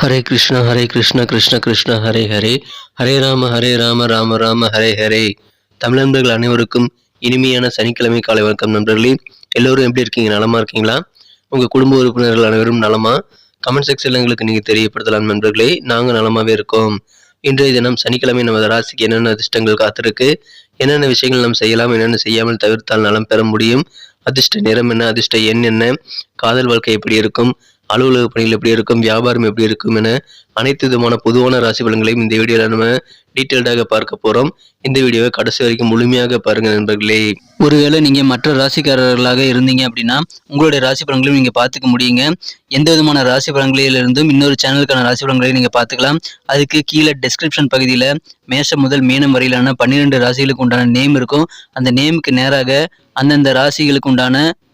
ஹரே கிருஷ்ண ஹரே கிருஷ்ண கிருஷ்ண கிருஷ்ண ஹரே ஹரே. ஹரே ராம ஹரே ராம ராம ராம ஹரே ஹரே. தமிழ் நண்பர்கள் அனைவருக்கும் இனிமையான சனிக்கிழமை காலை வணக்கம் நண்பர்களே. எல்லோரும் எப்படி இருக்கீங்க? நலமா இருக்கீங்களா? உங்க குடும்ப உறுப்பினர்கள் அனைவரும் நலமா? கமெண்ட் செக்ஷன்ல எங்களுக்கு நீங்க தெரியப்படுத்தலாம் நண்பர்களே. நாங்கள் நலமாவே இருக்கோம். இன்றைய தினம் சனிக்கிழமை நமது ராசிக்கு என்னென்ன அதிர்ஷ்டங்கள் காத்திருக்கு? என்னென்ன விஷயங்கள் நாம் செய்யலாம்? என்னென்ன செய்யாமல் தவிர்த்தால் நலம் பெற முடியும்? அதிர்ஷ்ட நிறம் என்ன? அதிர்ஷ்ட எண் என்ன? காதல் வாழ்க்கை எப்படி இருக்கும்? அலுவலக பணிகள் எப்படி இருக்கும் வியாபாரம் எப்படி இருக்கும் என அனைத்து விதமான பொதுவான ராசி பலன்களையும் இந்த வீடியோவில் நம்ம டீட்டெயில்டாக பார்க்க போகிறோம் இந்த வீடியோவை கடைசி வரைக்கும் முழுமையாக பாருங்கள் நண்பர்களே. ஒருவேளை நீங்கள் மற்ற ராசிக்காரர்களாக இருந்தீங்க அப்படின்னா உங்களுடைய ராசி பலன்களையும் நீங்கள் பார்த்துக்க முடியுங்க. எந்த விதமான ராசி பலன்களிலிருந்தும் இன்னொரு சேனலுக்கான ராசி பலன்களையும் நீங்கள் பார்த்துக்கலாம். அதுக்கு கீழே டெஸ்கிரிப்ஷன் பகுதியில் மேஷம் முதல் மீனம் வரையிலான பன்னிரெண்டு ராசிகளுக்கு உண்டான நேம் இருக்கும். அந்த நேமுக்கு நேராக அந்தந்த ராசிகளுக்கு உண்டான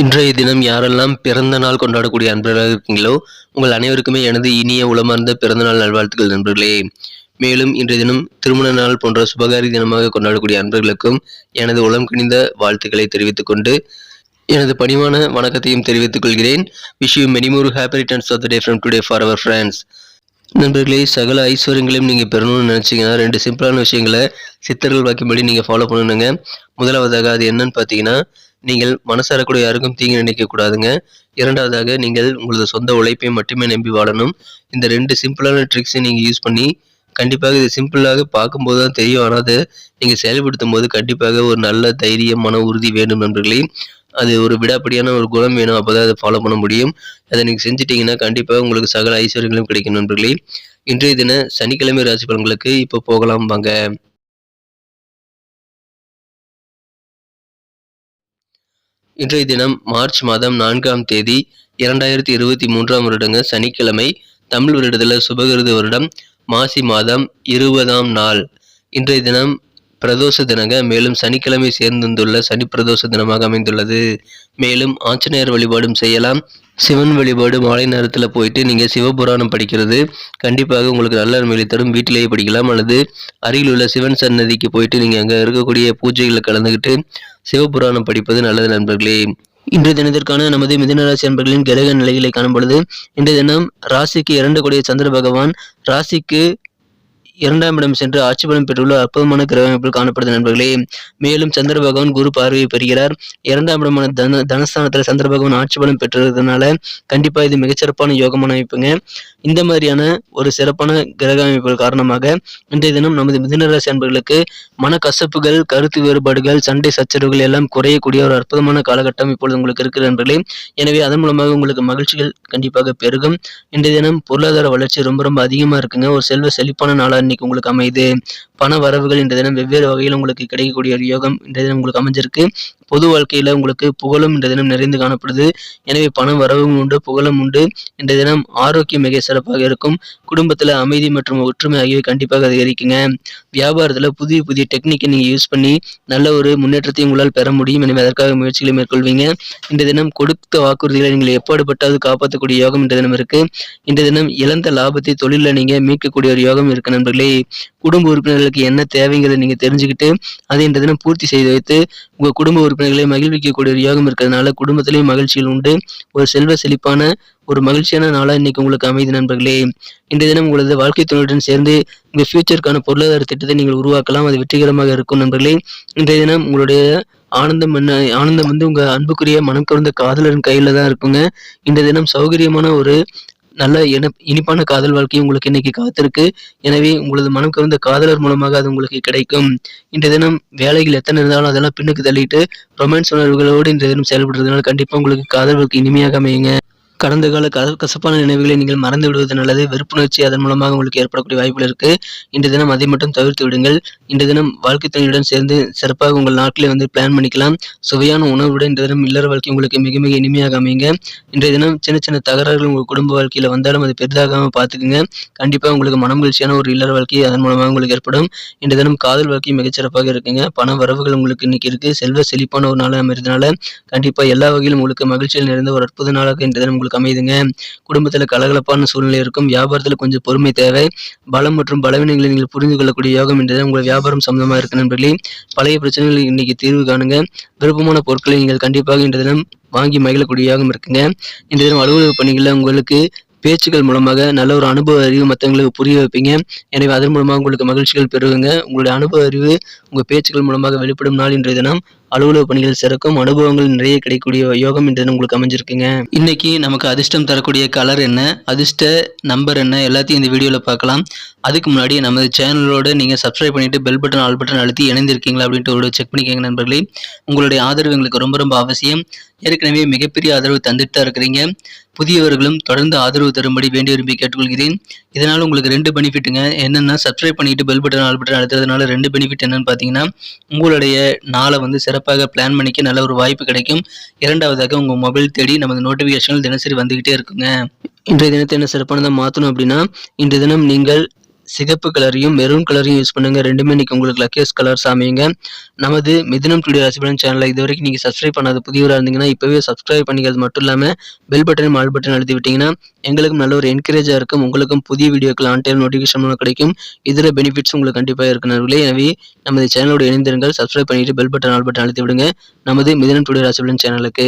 இன்றைய தினம் யாரெல்லாம் பிறந்த நாள் கொண்டாடக்கூடிய அன்பர்களாக இருக்கீங்களோ உங்கள் அனைவருக்குமே எனது இனிய உளமார்ந்த பிறந்த நாள் நல்வாழ்த்துக்கள் நண்பர்களே. மேலும் இன்றைய தினம் திருமண நாள் போன்ற சுபகாரி தினமாக கொண்டாடக்கூடிய அன்பர்களுக்கும் எனது உளம் கிணிந்த வாழ்த்துக்களை தெரிவித்துக் கொண்டு எனது பணிவான வணக்கத்தையும் தெரிவித்துக் கொள்கிறேன். Wish you many more happy returns of the day from today for our friends நண்பர்களே சகல ஐஸ்வர்யங்களையும் நீங்கள் பெறணும்னு நினச்சிங்கன்னா ரெண்டு சிம்பிளான விஷயங்களை சித்தர்கள் வாக்கியம்படி நீங்கள் ஃபாலோ பண்ணணுங்க. முதலாவதாக அது என்னன்னு பார்த்தீங்கன்னா நீங்கள் மனசார யாருக்கும் தீங்கு நினைக்க கூடாதுங்க. இரண்டாவதாக நீங்கள் உங்களது சொந்த உழைப்பை மட்டுமே நம்பி வாழணும். இந்த ரெண்டு சிம்பிளான ட்ரிக்ஸை நீங்கள் யூஸ் பண்ணி கண்டிப்பாக இது சிம்பிளாக பார்க்கும்போது தான் தெரியும். ஆனால் அதை நீங்கள் செயல்படுத்தும் போது கண்டிப்பாக ஒரு நல்ல தைரியம் மன உறுதி வேண்டும் நண்பர்களே. அது ஒரு விடாப்படியான ஒரு குணம் வேணும். அப்போ தான் அதை ஃபாலோ பண்ண முடியும். அதை நீங்கள் செஞ்சிட்டிங்கன்னா கண்டிப்பாக உங்களுக்கு சகல ஐஸ்வர்யங்களும் கிடைக்கும் நண்பர்களே. இன்றைய தின சனிக்கிழமை ராசி பலன்களுக்கு இப்போ போகலாம். வாங்க. இன்றைய தினம் மார்ச் மாதம் நான்காம் தேதி இரண்டாயிரத்தி இருபத்தி மூன்றாம் வருடங்க சனிக்கிழமை தமிழ் வருடத்தில் சுபகிருத வருடம் மாசி மாதம் இருபதாம் நாள். இன்றைய தினம் பிரதோஷ தினங்க மேலும் சனிக்கிழமை சேர்ந்துள்ள சனி பிரதோஷ தினமாக அமைந்துள்ளது. மேலும் ஆஞ்சநேயர் வழிபாடும் செய்யலாம். சிவன் வழிபாடு மாலை நேரத்தில் போயிட்டு நீங்கள் சிவபுராணம் படிக்கிறது கண்டிப்பாக உங்களுக்கு நல்ல நன்மைகளை தரும். வீட்டிலேயே படிக்கலாம். அல்லது அருகில் உள்ள சிவன் சன்னதிக்கு போயிட்டு நீங்கள் அங்கே இருக்கக்கூடிய பூஜைகளில் கலந்துக்கிட்டு சிவபுராணம் படிப்பது நல்லது நண்பர்களே. இன்றைய தினத்திற்கான நமது மிதனராசி அன்பர்களின் கிரக நிலைகளை காணும் பொழுது இன்றைய தினம் ராசிக்கு இரண்டு கூடிய சந்திர பகவான் ராசிக்கு இரண்டாம் இடம் சென்று ஆட்சி பலம் பெற்றுள்ள அற்புதமான கிரக அமைப்பில் காணப்படுது நண்பர்களே. மேலும் சந்திர பகவான் குரு பார்வையை பெறுகிறார். இரண்டாம் இடமான தன தனஸ்தானத்தில் சந்திர பகவான் ஆட்சி பலம் பெற்றதுனால கண்டிப்பா இது மிகச்சிறப்பான யோகமான அமைப்புங்க. இந்த மாதிரியான ஒரு சிறப்பான கிரக அமைப்புகள் காரணமாக இன்றைய தினம் நமது மிதுனராசி அன்பர்களுக்கு மன கசப்புகள் கருத்து வேறுபாடுகள் சண்டை சச்சரவுகள் எல்லாம் குறையக்கூடிய ஒரு அற்புதமான காலகட்டம் இப்பொழுது உங்களுக்கு இருக்கிற நண்பர்களே. எனவே அதன் மூலமாக உங்களுக்கு மகிழ்ச்சிகள் கண்டிப்பாக பெருகும். இன்றைய தினம் பொருளாதார வளர்ச்சி ரொம்ப ரொம்ப அதிகமா இருக்குங்க. ஒரு செல்வ செழிப்பான நாளாக இன்னைக்கு உங்களுக்கு அமையுது பண வரவுகள் இன்றைய தினம் வெவ்வேறு வகையில் உங்களுக்கு கிடைக்கக்கூடிய ஒரு யோகம் இன்றைய தினம் உங்களுக்கு அமைஞ்சிருக்கு. பொது வாழ்க்கையில உங்களுக்கு புகழும் இந்த தினம் நிறைந்து காணப்படுது. எனவே பணம் வரவும் உண்டு புகழும் உண்டு இன்றைய தினம் ஆரோக்கியம் மிக சிறப்பாக இருக்கும். குடும்பத்துல அமைதி மற்றும் ஒற்றுமை ஆகியவை கண்டிப்பாக அதிகரிக்குங்க. வியாபாரத்துல புதிய புதிய டெக்னிக்கை நீங்க யூஸ் பண்ணி நல்ல ஒரு முன்னேற்றத்தை உங்களால் பெற முடியும். எனவே அதற்காக முயற்சிகளை மேற்கொள்வீங்க. இந்த தினம் கொடுத்த வாக்குறுதிகளை நீங்கள் எப்பாடுபட்டாவது காப்பாற்றக்கூடிய யோகம் இந்த தினம் இருக்கு. இந்த தினம் இழந்த லாபத்தை தொழிலில் நீங்க மீட்கக்கூடிய ஒரு யோகம் இருக்கு நண்பர்களே. குடும்ப உறுப்பினர்களுக்கு என்ன தேவைங்கிறத நீங்க தெரிஞ்சுக்கிட்டு அதை இந்த தினம் பூர்த்தி செய்து வைத்து உங்க குடும்ப உறுப்பினர்களை மகிழ்விக்கக்கூடிய ஒரு யோகம் இருக்கிறதுனால குடும்பத்திலேயும் மகிழ்ச்சியில் உண்டு. ஒரு செல்வ செழிப்பான ஒரு மகிழ்ச்சியான நாளா இன்னைக்கு உங்களுக்கு அமைதி நண்பர்களே. இன்றைய தினம் உங்களது வாழ்க்கை துணையுடன் சேர்ந்து உங்கள் ஃபியூச்சருக்கான பொருளாதார திட்டத்தை நீங்கள் உருவாக்கலாம். அது வெற்றிகரமாக இருக்கும் நண்பர்களே. இன்றைய தினம் உங்களுடைய ஆனந்தம் என்ன ஆனந்தம் வந்து உங்க அன்புக்குரிய மனம் கவர்ந்த காதலரின் கையில தான் இருக்குங்க. இந்த தினம் சௌகரியமான ஒரு நல்ல இனிப்பான காதல் வாழ்க்கை உங்களுக்கு இன்னைக்கு காத்திருக்கு. எனவே உங்களது மனம் கவர்ந்த காதலர் மூலமாக அது உங்களுக்கு கிடைக்கும். இன்றைய தினம் வேலைகள் எத்தனை இருந்தாலும் அதெல்லாம் பின்னுக்கு தள்ளிட்டு ரொமான்ஸ் உணர்வுகளோடு இன்றைய தினம் செயல்படுறதுனால கண்டிப்பா உங்களுக்கு காதல் வாழ்க்கை இனிமையாக அமையுங்க. கடந்த கால கசப்பான நினைவுகளை நீங்கள் மறந்து விடுவது நல்லது. வெறுப்புணர்ச்சி அதன் மூலமாக உங்களுக்கு ஏற்படக்கூடிய வாய்ப்புகள் இருக்கு. இன்று தினம் அதை மட்டும் தவிர்த்து விடுங்கள். இன்று தினம் வாழ்க்கை துணையுடன் சேர்ந்து சிறப்பாக உங்கள் நாட்களை வந்து பிளான் பண்ணிக்கலாம். சுவையான உணவுடன் இன்று தினம் இல்லற வாழ்க்கை உங்களுக்கு மிக மிக இனிமையாக அமைங்க இன்றைய தினம் சின்ன சின்ன தகராறுகள் உங்கள் குடும்ப வாழ்க்கையில் வந்தாலும் அது பெரிதாகாமல் பார்த்துக்குங்க. கண்டிப்பாக உங்களுக்கு மனமகிழ்ச்சியான மகிழ்ச்சியான ஒரு இல்லற வாழ்க்கை அதன் மூலமாக உங்களுக்கு ஏற்படும். இன்று தினம் காதல் வாழ்க்கை மிகச்சிறப்பாக இருக்குங்க. பண வரவுகள் உங்களுக்கு இன்னைக்கு இருக்கு. செல்வ செழிப்பான ஒரு நாளாக அமைறதுனால கண்டிப்பாக எல்லா வகையிலும் உங்களுக்கு மகிழ்ச்சியில் நிறைந்த ஒரு அற்புத நாளாக இன்றைய தினம் உங்களுக்கு அமையுதுங்க. குடும்பத்தில் கலகலப்பான சூழ்நிலை இருக்கும். வியாபாரத்தில் கொஞ்சம் பொறுமை தேவை. பலம் மற்றும் பலவீனங்களை நீங்கள் புரிந்து கொள்ளக்கூடிய யோகம் இன்றைய உங்கள் வியாபாரம் சம்பந்தமாக இருக்கு நண்பர்களே. பழைய பிரச்சனைகள் இன்னைக்கு தீர்வு காணுங்க. விருப்பமான பொருட்களை நீங்கள் கண்டிப்பாக இன்றைய தினம் வாங்கி மகிழக்கூடிய யோகம் இருக்குங்க. இன்றைய தினம் அலுவலக பணிகளில் உங்களுக்கு பேச்சுக்கள் மூலமாக நல்ல ஒரு அனுபவ அறிவு மற்றவங்களுக்கு புரிய வைப்பீங்க. எனவே அதன் மூலமாக உங்களுக்கு மகிழ்ச்சிகள் பெறுவீங்க உங்களுடைய அனுபவ அறிவு உங்கள் பேச்சுக்கள் மூலமாக வெளிப்படும் நாள் இன்றைய தினம். அலுவலக பணிகள் சிறக்கும் அனுபவங்கள் நிறைய கிடைக்கக்கூடிய யோகம் இன்றைய தினம் உங்களுக்கு அமைஞ்சிருக்குங்க. இன்னைக்கு நமக்கு அதிர்ஷ்டம் தரக்கூடிய கலர் என்ன அதிர்ஷ்ட நம்பர் என்ன எல்லாத்தையும் இந்த வீடியோவில் பார்க்கலாம். அதுக்கு முன்னாடி நமது சேனலோட நீங்கள் சப்ஸ்கிரைப் பண்ணிட்டு பெல் பட்டன் ஆல் பட்டன் அழுத்தி இணைந்திருக்கீங்களா அப்படின்ட்டு ஒரு செக் பண்ணிக்கோங்க நண்பர்களே. உங்களுடைய ஆதரவு எங்களுக்கு ரொம்ப ரொம்ப அவசியம். ஏற்கனவே மிகப்பெரிய ஆதரவு தந்துட்டு தான் இருக்கிறீங்க. புதியவர்களும் தொடர்ந்து ஆதரவு தரும்படி வேண்டி விரும்பி கேட்டுக்கொள்கிறேன். இதனால் உங்களுக்கு ரெண்டு பெனிஃபிட்டுங்க என்னென்னா சப்ஸ்கிரைப் பண்ணிட்டு பெல் பட்டன் ஆல் பட்டன் அழுத்துறதுனால ரெண்டு பெனிஃபிட் என்னன்னு பார்த்தீங்கன்னா உங்களுடைய நாளை வந்து சிறப்பாக பிளான் பண்ணிக்க நல்ல ஒரு வாய்ப்பு கிடைக்கும். இரண்டாவதாக உங்கள் மொபைல் தேடி நமது நோட்டிஃபிகேஷன்கள் தினசரி வந்துக்கிட்டே இருக்குங்க. இன்றைய தினத்தை என்ன சிறப்பானதாக மாற்றணும் அப்படின்னா இன்றைய தினம் நீங்கள் சிகப்பு கலரையும் மெரூன் கலரையும் யூஸ் பண்ணுங்க. ரெண்டுமே இன்றைக்கி உங்களுக்கு லக்கியஸ் கலர்ஸ் அமையுங்க நமது மிதினம் டுடே ராசிபலன் சேனலை இது வரைக்கும் நீங்கள் சப்ஸ்கிரைப் பண்ணாத புதியவராக இருந்தீங்கன்னா இப்போவே சப்ஸ்கிரைப் பண்ணிக்கிறது மட்டும் இல்லாமல் பெல் பட்டன் மால் பட்டன் அழுத்தி விட்டீங்கன்னா எங்களுக்கும் நல்ல ஒரு என்கரேஜாக இருக்கும். உங்களுக்கும் புதிய வீடியோக்கள் ஆன் டைம் நோட்டிஃபிகேஷன் கிடைக்கும். இதில் பெனிஃபிட்ஸ் உங்களுக்கு கண்டிப்பாக இருக்கிறவர்களே எனவே நமது சேனலோட இணைந்திருங்கள். சப்ஸ்கிரைப் பண்ணிட்டு பெல் பட்டன் ஆல் பட்டன் அழுத்தி விடுங்க. நமது மிதினம் டுடே ராசிபலன் சேனலுக்கு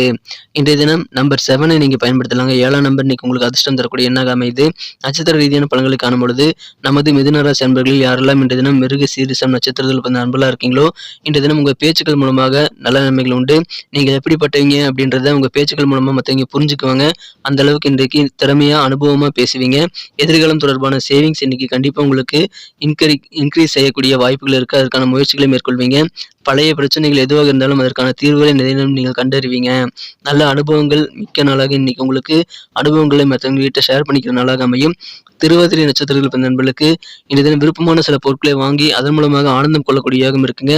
இன்றைய தினம் நம்பர் செவனை நீங்கள் பயன்படுத்தலாங்க. ஏழாம் நம்பர் இன்னைக்கு உங்களுக்கு அதிர்ஷ்டம் தரக்கூடிய எண்ணாக அமைது நட்சத்திர ரீதியான பலன்களை காணும் பொழுது நமது மிதுனராசி அன்பர்களில் யாரெல்லாம் இன்றைய தினம் மிருக சீரிசம் நட்சத்திரத்தில் பிறந்த அன்பெல்லாம் இருக்கீங்களோ இன்றைய தினம் உங்கள் பேச்சுக்கள் மூலமாக நல்ல நன்மைகள் உண்டு. நீங்கள் எப்படிப்பட்டவங்க அப்படின்றத உங்கள் பேச்சுக்கள் மூலமாக மற்றவங்க புரிஞ்சுக்குவாங்க. அந்த அளவுக்கு இன்றைக்கு திறமையாக அனுபவமாக பேசுவீங்க. எதிர்காலம் தொடர்பான சேவிங்ஸ் இன்றைக்கி கண்டிப்பாக உங்களுக்கு இன்க்ரி இன்க்ரீஸ் செய்யக்கூடிய வாய்ப்புகள் இருக்குது அதற்கான முயற்சிகளை மேற்கொள்வீங்க. பழைய பிரச்சனைகள் எதுவாக இருந்தாலும் அதற்கான தீர்வுகளை நிறைய நீங்கள் கண்டறிவீங்க. நல்ல அனுபவங்கள் மிக்க நாளாக இன்னைக்கு உங்களுக்கு அனுபவங்களை மற்றவங்க கிட்ட ஷேர் பண்ணிக்கிற நாளாக அமையும். திருவாதிரை நட்சத்திரத்தில் பிறந்த நண்பர்களுக்கு இன்றைய தினம் விருப்பமான சில பொருட்களை வாங்கி அதன் மூலமாக ஆனந்தம் கொள்ளக்கூடிய யோகம் இருக்குங்க.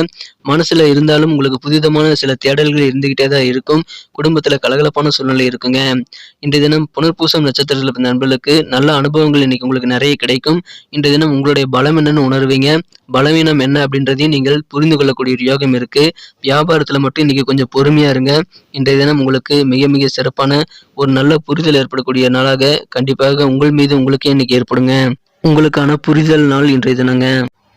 மனசுல இருந்தாலும் உங்களுக்கு புதிதமான சில தேடல்கள் இருந்துகிட்டே தான் இருக்கும். குடும்பத்துல கலகலப்பான சூழ்நிலை இருக்குங்க. இன்றைய தினம் புனர்பூசம் நட்சத்திரத்தில் பிறந்த நண்பர்களுக்கு நல்ல அனுபவங்கள் இன்னைக்கு உங்களுக்கு நிறைய கிடைக்கும். இன்றைய தினம் உங்களுடைய பலம் என்னன்னு உணர்வீங்க. பலவீனம் என்ன அப்படின்றதையும் நீங்கள் புரிந்து கொள்ளக்கூடிய ஒரு யோகம் இருக்கு. வியாபாரத்துல மட்டும் இன்னைக்கு கொஞ்சம் பொறுமையா இருங்க. இன்றைய தினம் உங்களுக்கு மிக மிக சிறப்பான ஒரு நல்ல புரிதல் ஏற்படக்கூடிய நாளாக கண்டிப்பாக உங்கள் மீது உங்களுக்கே இன்னைக்கு ஏற்படுங்க. உங்களுக்கான புரிதல் நாள் இன்றைய தினங்க.